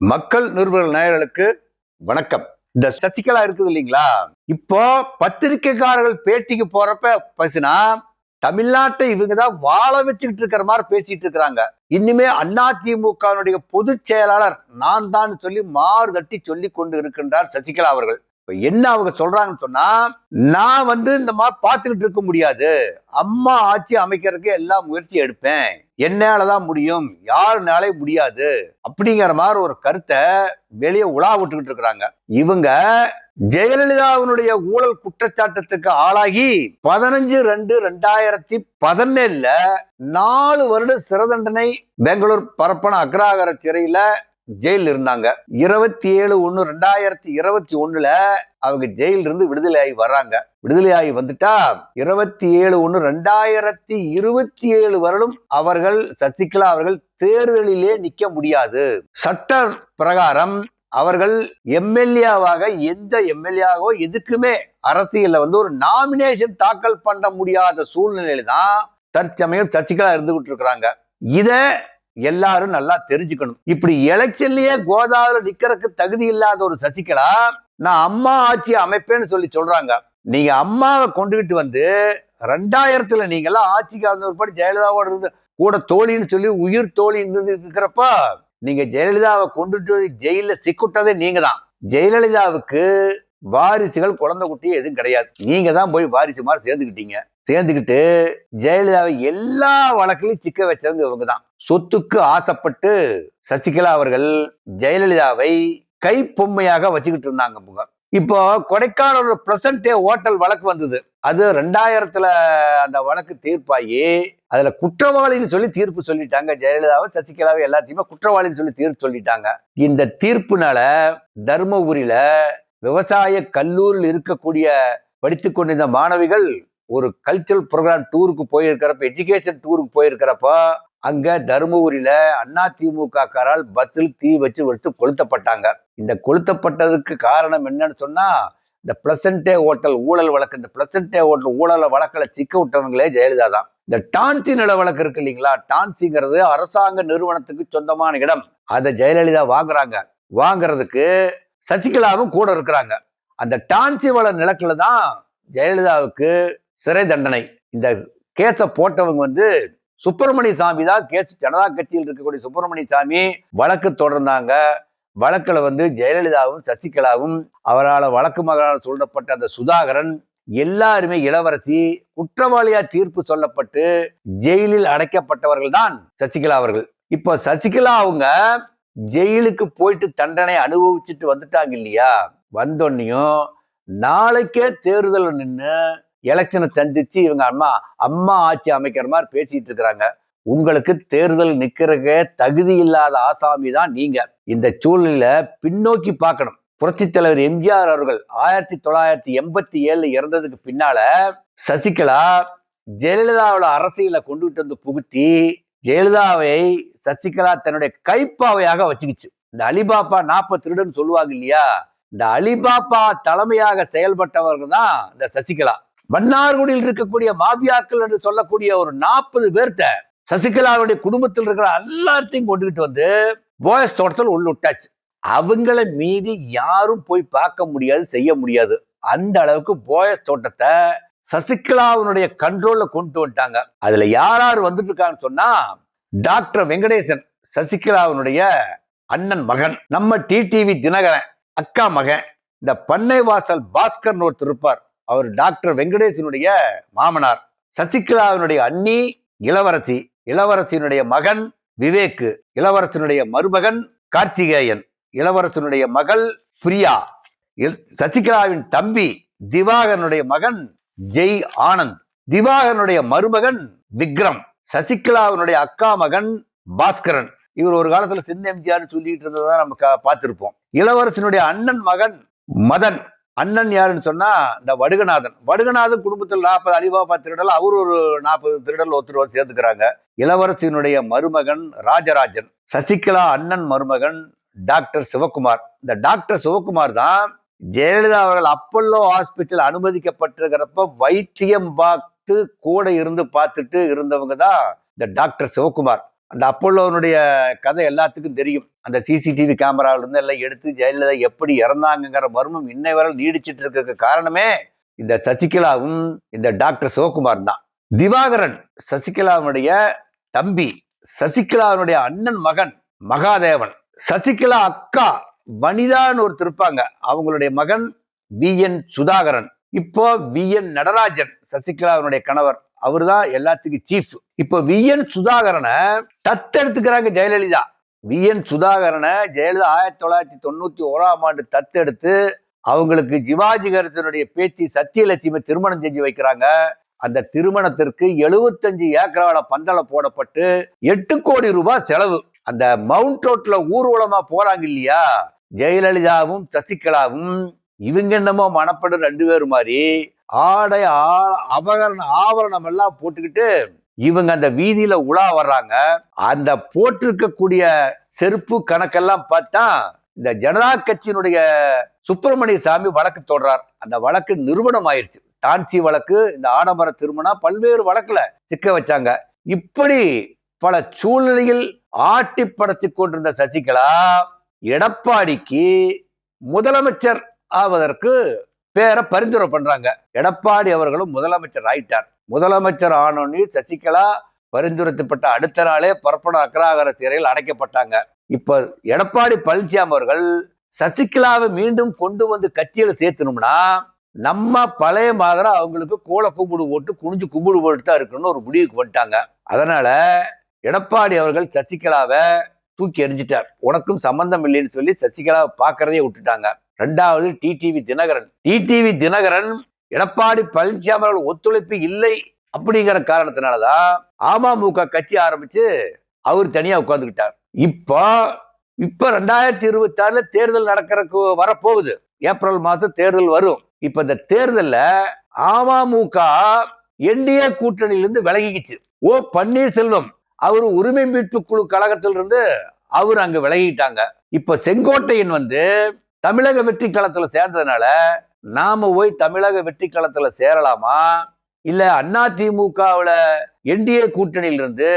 மக்கள் நிருபர்கள் நேயர்களுக்கு வணக்கம். இந்த சசிகலா இருக்குது இல்லைங்களா? இப்போ பத்திரிகைக்காரர்கள் பேட்டிக்கு போறப்ப பேசினா தமிழ்நாட்டை இவங்க தான் வாழ வச்சுக்கிட்டு இருக்கிற மாதிரி பேசிட்டு இருக்கிறாங்க. இன்னுமே அதிமுகவினுடைய பொதுச் செயலாளர் நான் தான் சொல்லி மாறு தட்டி சொல்லி கொண்டு இருக்கின்றார் சசிகலா அவர்கள். என்ன அவங்க சொல்றாங்கன்னு சொன்னா நான் வந்து இந்த மாதிரி பார்த்துக்கிட்டு இருக்க முடியாது. அம்மா ஆட்சி அமைக்கிறதுக்கு எல்லா முயற்சி எடுப்பேன். என்னாலதான் முடியும். யாருனாலே முடியாது. அப்படிங்கிற மாதிரி ஒரு கருத்தை வெளியே உலா விட்டுக்கிட்டு இருக்கிறாங்க. இவங்க ஜெயலலிதாவினுடைய ஊழல் குற்றச்சாட்டத்துக்கு ஆளாகி பதினஞ்சு ரெண்டு ரெண்டாயிரத்தி பதினேழுல நாலு வருட சிறை தண்டனை பெங்களூர் பரப்பன அக்ராகர சிறையில ஜெயில இருந்தாங்க இருபத்தி ஏழு ஒண்ணு ரெண்டாயிரத்தி இருபத்தி ஒண்ணுல அவங்க ஜெயில இருந்து விடுதலை ஆகி வர்றாங்க. விடுதலை ஆகி வந்துட்டா இருபத்தி ஏழு ஒண்ணு ரெண்டாயிரத்தி இருபத்தி ஏழு வரலும் அவர்கள் சசிகலா அவர்கள் தேர்தலிலே நிக்க முடியாது. சட்ட பிரகாரம் அவர்கள் எம்எல்ஏவாக எந்த எம்எல்ஏவோ எதுக்குமே அரசியல்ல வந்து ஒரு நாமினேஷன் தாக்கல் பண்ண முடியாத சூழ்நிலையில தான் தற்சமயம் சசிகலா இருந்துகிட்டு இருக்கிறாங்க. இத எல்லாரும் நல்லா தெரிஞ்சுக்கணும். இப்படி எலெக்ஷன்லயே கோதாவரி நிக்கிறதுக்கு தகுதி இல்லாத ஒரு சசிகலா நான் அம்மா ஆட்சி அமைப்பேன்னு சொல்லி சொல்றாங்க. நீங்க அம்மாவை கொண்டுகிட்டு வந்து ரெண்டாயிரத்துல நீங்க எல்லாம் ஆட்சிக்கு வந்த ஒருபடி ஜெயலலிதாவோட இருந்து கூட தோழின்னு சொல்லி உயிர் தோழி இருந்து இருக்கிறப்ப நீங்க ஜெயலலிதாவை கொண்டுட்டு ஜெயில சிக்குட்டதே நீங்க தான். ஜெயலலிதாவுக்கு வாரிசுகள் குழந்தை குட்டி எதுவும் கிடையாது. நீங்க தான் போய் வாரிசு மாதிரி சேர்ந்துக்கிட்டீங்க. சேர்ந்துக்கிட்டு ஜெயலலிதாவை எல்லா வழக்கிலையும் சிக்க வச்சவங்க இவங்க தான். சொத்துக்கு ஆசைப்பட்டு சசிகலா அவர்கள் ஜெயலலிதாவை கைப்பொம்மையாக வச்சுக்கிட்டு இருந்தாங்க புக. இப்போ கொடைக்கானல் பிரசன்ட் டே ஹோட்டல் வழக்கு வந்தது. அது ரெண்டாயிரத்துல அந்த வழக்கு தீர்ப்பாகி அதுல குற்றவாளின்னு சொல்லி தீர்ப்பு சொல்லிட்டாங்க. ஜெயலலிதாவை சசிகலாவை எல்லாத்தையுமே குற்றவாளின்னு சொல்லி தீர்ப்பு சொல்லிட்டாங்க. இந்த தீர்ப்புனால தருமபுரியில விவசாய கல்லூரியில் இருக்கக்கூடிய படித்து கொண்டிருந்த மாணவிகள் ஒரு கல்ச்சரல் ப்ரோக்ராம் டூருக்கு போயிருக்கிறப்ப எஜுகேஷன் டூருக்கு போயிருக்கிறப்ப அங்க தருமபுரியில அண்ணா காரால் பஸ்ஸில் தீ வச்சு வச்சு கொளுத்தப்பட்டாங்க. இந்த கொளுத்தப்பட்டதுக்கு காரணம் என்னன்னு சொன்னா இந்த பிளசன்டே ஹோட்டல் ஊழல் வழக்கு இந்த பிளசன்டே ஹோட்டல் ஊழல வழக்கில் சிக்க விட்டவங்களே ஜெயலலிதா தான். இந்த டான்சி நில வழக்கு இருக்கு இல்லைங்களா? டான்சிங்கிறது அரசாங்க நிறுவனத்துக்கு சொந்தமான இடம். அதை ஜெயலலிதா வாங்குறாங்க. வாங்குறதுக்கு சசிகலாவும் கூட இருக்கிறாங்க. அந்த டான்சி வள நிலக்குல தான் ஜெயலலிதாவுக்கு சிறை தண்டனை. இந்த கேஸை போட்டவங்க வந்து சுப்பிரமணிய சாமி தான் கேஸ் ஜனதா கட்சியில் இருக்கக்கூடிய சுப்பிரமணிய சாமி வழக்கு தொடர்ந்தாங்க. வழக்கில் வந்து ஜெயலலிதாவும் சசிகலாவும் அவரால் வழக்கு மகனால் சொல்லப்பட்ட அந்த சுதாகரன் எல்லாருமே இளவரசி குற்றவாளியா தீர்ப்பு சொல்லப்பட்டு ஜெயிலில் அடைக்கப்பட்டவர்கள் தான் சசிகலா அவர்கள். இப்போ சசிகலா அவங்க ஜெயிலுக்கு போயிட்டு தண்டனை அனுபவிச்சுட்டு வந்துட்டாங்க இல்லையா? வந்தோன்னையும் நாளைக்கே தேர்தல் நின்று எலெக்ஷனை சந்திச்சு இவங்க அம்மா அம்மா ஆட்சி அமைக்கிற மாதிரி பேசிட்டு இருக்கிறாங்க. உங்களுக்கு தேர்தல் நிக்கிறக்க தகுதி இல்லாத ஆசாமி தான் நீங்க. இந்த சூழ்நிலையில பின்னோக்கி பார்க்கணும். புரட்சி தலைவர் எம்ஜிஆர் அவர்கள் ஆயிரத்தி தொள்ளாயிரத்தி எண்பத்தி ஏழுல இறந்ததுக்கு பின்னால சசிகலா ஜெயலலிதாவோட அரசியலை கொண்டுகிட்டு வந்து புகுத்தி ஜெயலலிதாவை சசிகலா தன்னுடைய கைப்பாவையாக வச்சுக்கிச்சு. இந்த அலிபாபா நாற்பது திருடன் சொல்லுவாங்க இல்லையா? இந்த அலிபாபா தலைமையாக செயல்பட்டவர்கள் தான் இந்த சசிகலா. மன்னார்குடியில் இருக்கக்கூடிய மாபியாக்கள் என்று சொல்லக்கூடிய ஒரு நாற்பது பேர்த்த சசிகலாவுடைய குடும்பத்தில் இருக்கிற எல்லாத்தையும் கொண்டுகிட்டு வந்து போயஸ் தோட்டத்தில் உள்ளுட்டாச்சு. அவங்கள மீறி யாரும் போய் பார்க்க முடியாது செய்ய முடியாது. அந்த அளவுக்கு போயஸ் தோட்டத்தை சசிகலாவினுடைய கண்ட்ரோல்ல கொண்டு வந்துட்டாங்க. அதுல யார் யார் வந்துட்டு இருக்காங்கன்னு சொன்னா டாக்டர் வெங்கடேசன் சசிகலாவினுடைய அண்ணன் மகன் நம்ம டிடிவி தினகரன் அக்கா மகன் இந்த பண்ணை வாசல் பாஸ்கர்னு ஒருத்தர் இருப்பார். அவர் டாக்டர் வெங்கடேசனுடைய மாமனார் சசிகலாவினுடைய அண்ணி இளவரசி இளவரசியினுடைய மகன் விவேக்கு இளவரசனுடைய மருமகன் கார்த்திகேயன் இளவரசனுடைய மகள் பிரியா சசிகலாவின் தம்பி திவாகரனுடைய மகன் ஜெய் ஆனந்த் திவாகரனுடைய மருமகன் விக்ரம் சசிகலாவினுடைய அக்கா மகன் பாஸ்கரன். இவர் ஒரு காலத்துல சின்ன எம்ஜிஆர் சொல்லிட்டு இருந்ததான் நம்ம பார்த்திருப்போம். இளவரசனுடைய அண்ணன் மகன் மதன் அண்ணன் யாருன்னு சொன்னா இந்த வடுகநாதன். வடுகநாதன் குடும்பத்தில் நாற்பது அலிபாபா திருடல் அவர் ஒரு நாற்பது திருடல் ஒருத்தர் சேர்த்துக்கிறாங்க இளவரசியினுடைய மருமகன் ராஜராஜன் சசிகலா அண்ணன் மருமகன் டாக்டர் சிவகுமார். இந்த டாக்டர் சிவகுமார் தான் ஜெயலலிதா அவர்கள் அப்பல்லோ ஹாஸ்பிட்டல் அனுமதிக்கப்பட்டிருக்கிறப்ப வைத்தியம் பார்த்து கூட இருந்து பார்த்துட்டு இருந்தவங்க தான் இந்த டாக்டர் சிவகுமார். அந்த அப்போலோனுடைய கதை எல்லாத்துக்கும் தெரியும். அந்த சிசிடிவி கேமராவிலிருந்து இருந்து எல்லாம் எடுத்து ஜெயலலிதா எப்படி இறந்தாங்கங்கிற மர்மம் இன்னை வரை நீடிச்சிட்டு இருக்கிறதுக்கு காரணமே இந்த சசிகலாவும் இந்த டாக்டர் சிவகுமார் தான். திவாகரன் சசிகலாவுடைய தம்பி சசிகலாவுடைய அண்ணன் மகன் மகாதேவன் சசிகலா அக்கா வனிதான்னு ஒருத்தர் இருப்பாங்க. அவங்களுடைய மகன் வி என் சுதாகரன். இப்போ வி என் நடராஜன் சசிகலாவினுடைய கணவர். அவர்தான் எல்லாத்துக்கும் சீஃப் இப்போ வி என் சுதாகரனை தத்தெடுத்துக்கிறாங்க ஜெயலலிதா. வி என் சுதாகரனை ஜெயலலிதா ஆயிரத்தி தொள்ளாயிரத்தி தொண்ணூத்தி ஓராம் ஆண்டு தத்தெடுத்து அவங்களுக்கு ஜிவாஜி கருத்தினுடைய பேத்தி சத்தியலட்சுமி திருமணம் செஞ்சு வைக்கிறாங்க. அந்த திருமணத்திற்கு எழுபத்தஞ்சு ஏக்கரால பந்தல போடப்பட்டு எட்டு கோடி ரூபாய் செலவு. அந்த மவுண்ட் ரோட்ல ஊர்வலமா போறாங்க இல்லையா? ஜெயலலிதாவும் சசிகலாவும் இவங்க என்னமோ மனப்படும் ரெண்டு பேரும் மாதிரி ஆடை ஆ- அபகரண ஆவரணம் எல்லாம் போட்டுக்கிட்டு இவங்க அந்த வீதியில உலா வர்றாங்க. அந்த போட்டிருக்கக்கூடிய செருப்பு கணக்கெல்லாம் பார்த்தா இந்த ஜனதா கட்சியினுடைய சுப்பிரமணிய சாமி வழக்கு தொடர்றார் அந்த வழக்கு நிறுவனம் ஆயிருச்சு டான்சி வழக்கு இந்த ஆடம்பர திருமணம் பல்வேறு வழக்குல சிக்க வச்சாங்க. இப்படி பல சூழ்நிலையில் ஆட்டி படைத்து கொண்டிருந்த சசிகலா எடப்பாடிக்கு முதலமைச்சர் ஆவதற்கு பேரை பரிந்துரை பண்றாங்க. எடப்பாடி அவர்களும் முதலமைச்சர் ஆயிட்டார். முதலமைச்சர் ஆனோன்னு சசிகலா பரிந்துரைக்கப்பட்ட அடுத்த நாளே பரப்பன அக்ராகர சிறையில் அடைக்கப்பட்டாங்க. இப்ப எடப்பாடி பழனிசாமி அவர்கள் சசிகலாவை மீண்டும் கொண்டு வந்து கட்சியில சேர்த்தணும்னா நம்ம பழைய மாதிரி அவங்களுக்கு கோல கும்பிடு போட்டு குனிஞ்சு கும்பிடு போட்டு தான் இருக்கணும்னு ஒரு முடிவுக்கு வந்துட்டாங்க. அதனால எடப்பாடி அவர்கள் சசிகலாவை தூக்கி எறிஞ்சிட்டார். உனக்கும் சம்பந்தம் இல்லைன்னு சொல்லி சசிகலாவை பார்க்கறதே விட்டுட்டாங்க. ரெண்டாவது டிடிவி தினகரன். டிடிவி தினகரன் எடப்பாடி பழனிசாமி அவர்கள் ஒத்துழைப்பு இல்லை அப்படிங்கிற காரணத்தினாலதான் அமமுக கட்சி ஆரம்பிச்சு அவர் தனியா உட்காந்துக்கிட்டார் இப்போ இப்ப ரெண்டாயிரத்தி இருபத்தி ஆறுல தேர்தல் நடக்கிறதுக்கு வரப்போகுது. ஏப்ரல் மாசம் தேர்தல் வரும். இப்ப இந்த தேர்தல்ல அமமுக என்டிஏ கூட்டணியிலிருந்து விலகிக்கிச்சு. ஓ பன்னீர்செல்வம் அவர் உரிமை மீட்பு குழு கழகத்திலிருந்து அவர் அங்க விலகிட்டாங்க இப்ப செங்கோட்டையன் வந்து தமிழக வெற்றி களத்துல சேர்ந்ததுனால நாம போய் தமிழக வெற்றி களத்துல சேரலாமா? இல்ல அண்ணா திமுகவுல என்டிஏ கூட்டணியில இருந்து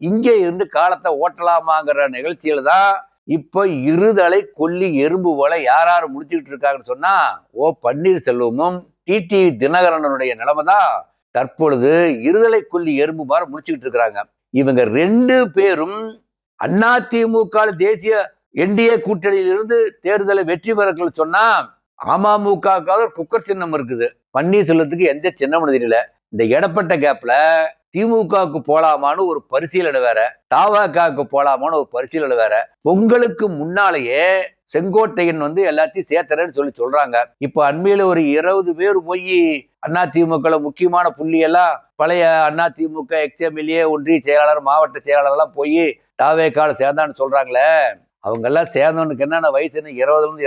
இங்கே இருந்து காலத்தை ஓட்டலாமாங்கிற நிகழ்ச்சியில தான் இப்ப இருதலை கொல்லி எறும்பு போல யார் யார் முடிச்சுக்கிட்டு இருக்காங்கன்னு சொன்னா ஓ பன்னீர்செல்வமும் டிடி தினகரனுடைய நிலைமை தான் தற்பொழுது இருதலை கொல்லி எறும்பு மாதிரி முடிச்சுக்கிட்டு இருக்கிறாங்க. இவங்க ரெண்டு பேரும் அண்ணா தேசிய என்டிஏ கூட்டணியிலிருந்து தேர்தலை வெற்றி பெறக்கள் சொன்னா அமமுகவுக்காக குக்கர் சின்னம் இருக்குது. பன்னீர்செல்வத்துக்கு எந்த சின்னம்னு தெரியல. இந்த இடப்பட்ட கேப்ல திமுகவுக்கு போலாமான்னு ஒரு பரிசீலனை வேற தாவாக்காவுக்கு போலாமான்னு ஒரு பரிசீலனை வேற. பொங்கலுக்கு முன்னாலேயே செங்கோட்டையன் வந்து எல்லாத்தையும் சேர்த்துறேன்னு சொல்லி சொல்றாங்க. இப்போ அண்மையில ஒரு இருபது பேர் போய் அண்ணா திமுக முக்கியமான புள்ளியெல்லாம் பழைய அண்ணா திமுக எக்ஸ்எம்எல்ஏ ஒன்றிய செயலாளர் மாவட்ட செயலாளர் எல்லாம் போய் தாவேக்கால சேர்ந்தான்னு சொல்றாங்களே. அவங்கெல்லாம் சேர்ந்தவனுக்கு என்னென்ன வயசு? என்ன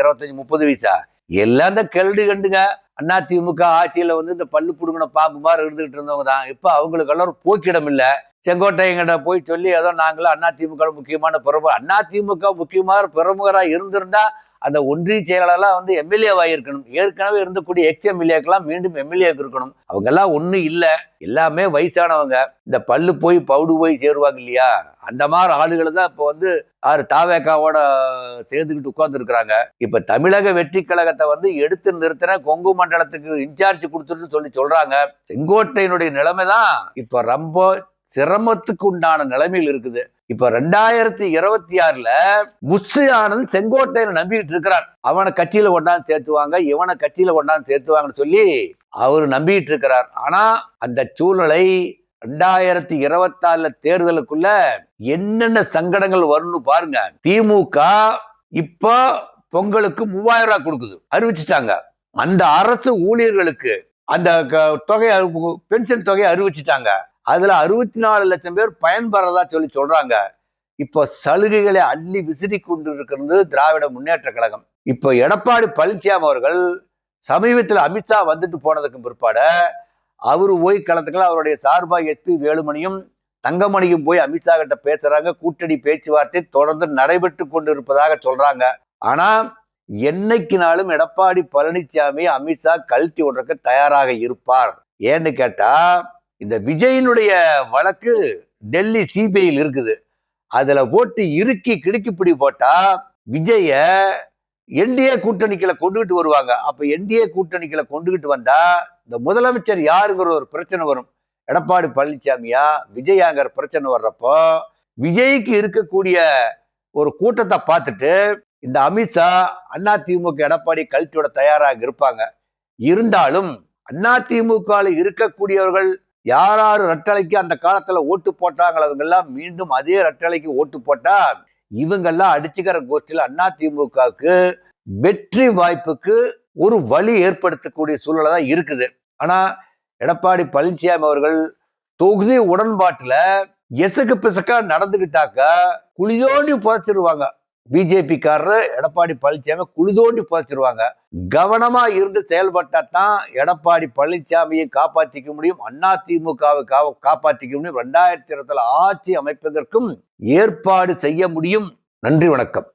இருபத்தஞ்சி முப்பது வயசா? எல்லாம் இந்த கெல்டு கண்டுங்க. அண்ணா திமுக ஆட்சியில் வந்து இந்த பல்லு புடுங்கின பாம்பு மாதிரி இருந்துகிட்டு இருந்தவங்க தான். இப்போ அவங்களுக்கெல்லாம் ஒரு போக்கிடம் இல்லை. செங்கோட்டையங்கிட்ட போய் சொல்லி ஏதோ நாங்களும் அண்ணா திமுக முக்கியமான பிரமுக அண்ணா திமுக முக்கியமான பிரமுகராக இருந்திருந்தா அந்த ஒன்றிய செயலாளர்லாம் வந்து எம்எல்ஏவாக இருக்கணும். ஏற்கனவே இருந்தக்கூடிய எக்ஸ் எம்எல்ஏக்கெல்லாம் மீண்டும் எம்எல்ஏக்கு இருக்கணும். அவங்க எல்லாம் ஒன்றும் இல்லை. எல்லாமே வயசானவங்க. இந்த பல்லு போய் பவுடு போய் சேருவாங்க இல்லையா? அந்த மாதிரி ஆளுகளை தான் இப்போ வந்து ஆறு தாவேக்காவோட சேர்ந்துக்கிட்டு உட்காந்துருக்குறாங்க இப்போ தமிழக வெற்றி கழகத்தை வந்து எடுத்து நிறுத்தின கொங்கு மண்டலத்துக்கு இன்சார்ஜ் கொடுத்துட்டு சொல்லி சொல்றாங்க. செங்கோட்டையினுடைய நிலைமை தான் இப்போ ரொம்ப சிரமத்துக்கு உண்டான நிலைமையில் இருக்குது. இப்ப ரெண்டாயிரத்தி இருபத்தி ஆறுல முஸ்ஸு ஆனந்த் செங்கோட்டையனை நம்பிக்கிட்டு இருக்கிறார். அவனை கட்சியில கொண்டாந்து சேர்த்துவாங்க இவனை கட்சியில கொண்டாந்து சேர்த்துவாங்கன்னு சொல்லி அவர் நம்பிக்கிட்டு இருக்கிறார். ஆனா அந்த சூழ்நிலை ரெண்டாயிரத்தி இருபத்தாறுல தேர்தலுக்குள்ள என்னென்ன சங்கடங்கள் வரும்னு பாருங்க. திமுக இப்ப பொங்கலுக்கு மூவாயிரம் ரூபாய் கொடுக்குது. அறிவிச்சிட்டாங்க. அந்த அரசு ஊழியர்களுக்கு அந்த க- தொகை பென்ஷன் தொகையை அறிவிச்சிட்டாங்க. அதில் அறுபத்தி நாலு லட்சம் பேர் பயன்பெறதா சொல்லி சொல்கிறாங்க இப்போ சலுகைகளை அள்ளி விசிறி கொண்டு இருக்கிறது திராவிட முன்னேற்ற கழகம். இப்போ எடப்பாடி பழனிசாமி அவர்கள் சமீபத்தில் அமித்ஷா வந்துட்டு போனதுக்கு பிற்பாடு அவர் போய் களத்துக்கள் அவருடைய சார்பாக எஸ்பி வேலுமணியும் தங்கமணியும் போய் அமித்ஷா கிட்ட பேசுறாங்க. கூட்டணி பேச்சுவார்த்தை தொடர்ந்து நடைபெற்று கொண்டு இருப்பதாக சொல்றாங்க. ஆனா என்னைக்குனாலும் எடப்பாடி பழனிசாமி அமித்ஷா கழட்டி விடுறதுக்கு தயாராக இருப்பார். ஏன்னு கேட்டா இந்த விஜயினுடைய வழக்கு டெல்லி சிபிஐயில் இருக்குது. அதுல போட்டு இறுக்கி கிடுக்கிப்பிடி போட்டா விஜய என்டிஏ கூட்டணிக்குள்ள கொண்டுகிட்டு வருவாங்க. அப்ப என்டிஏ கூட்டணிக்குள்ள கொண்டுகிட்டு வந்தா இந்த முதலமைச்சர் யாருங்கிற ஒரு பிரச்சனை வரும். எடப்பாடி பழனிசாமியா விஜயாங்கிற பிரச்சனை வர்றப்போ விஜய்க்கு இருக்கக்கூடிய ஒரு கூட்டத்தை பார்த்துட்டு இந்த அமித்ஷா அண்ணா திமுக எடப்பாடி கழட்டியோட தயாராக இருப்பாங்க. இருந்தாலும் அண்ணா திமுக இருக்கக்கூடியவர்கள் யார் யார் ரெட்டலைக்கு அந்த காலத்துல ஓட்டு போட்டாங்களோ அவங்க எல்லாம் மீண்டும் அதே ரெட்டலைக்கு ஓட்டு போட்டா இவங்கெல்லாம் அடிச்சுக்கிற கோஷ்டியில் அண்ணா திமுகவுக்கு வெற்றி வாய்ப்புக்கு ஒரு வழி ஏற்படுத்தக்கூடிய சூழ்நிலை தான் இருக்குது. ஆனா எடப்பாடி பழனிசாமி அவர்கள் தொகுதி உடன்பாட்டுல எசுக்கு பிசக்கா நடந்துகிட்டாக்க குழியோடி புதைச்சிருவாங்க. பிஜேபிக்காரர் எடப்பாடி பழனிசாமி குளிதோண்டி புதைச்சிருவாங்க. கவனமா இருந்து செயல்பட்டா தான் எடப்பாடி பழனிசாமியை காப்பாத்திக்க முடியும் அண்ணா திமுகவை காப்பாத்திக்க முடியும். ரெண்டாயிரத்தி இருபத்துல ஆட்சி அமைப்பதற்கும் ஏற்பாடு செய்ய முடியும். நன்றி வணக்கம்.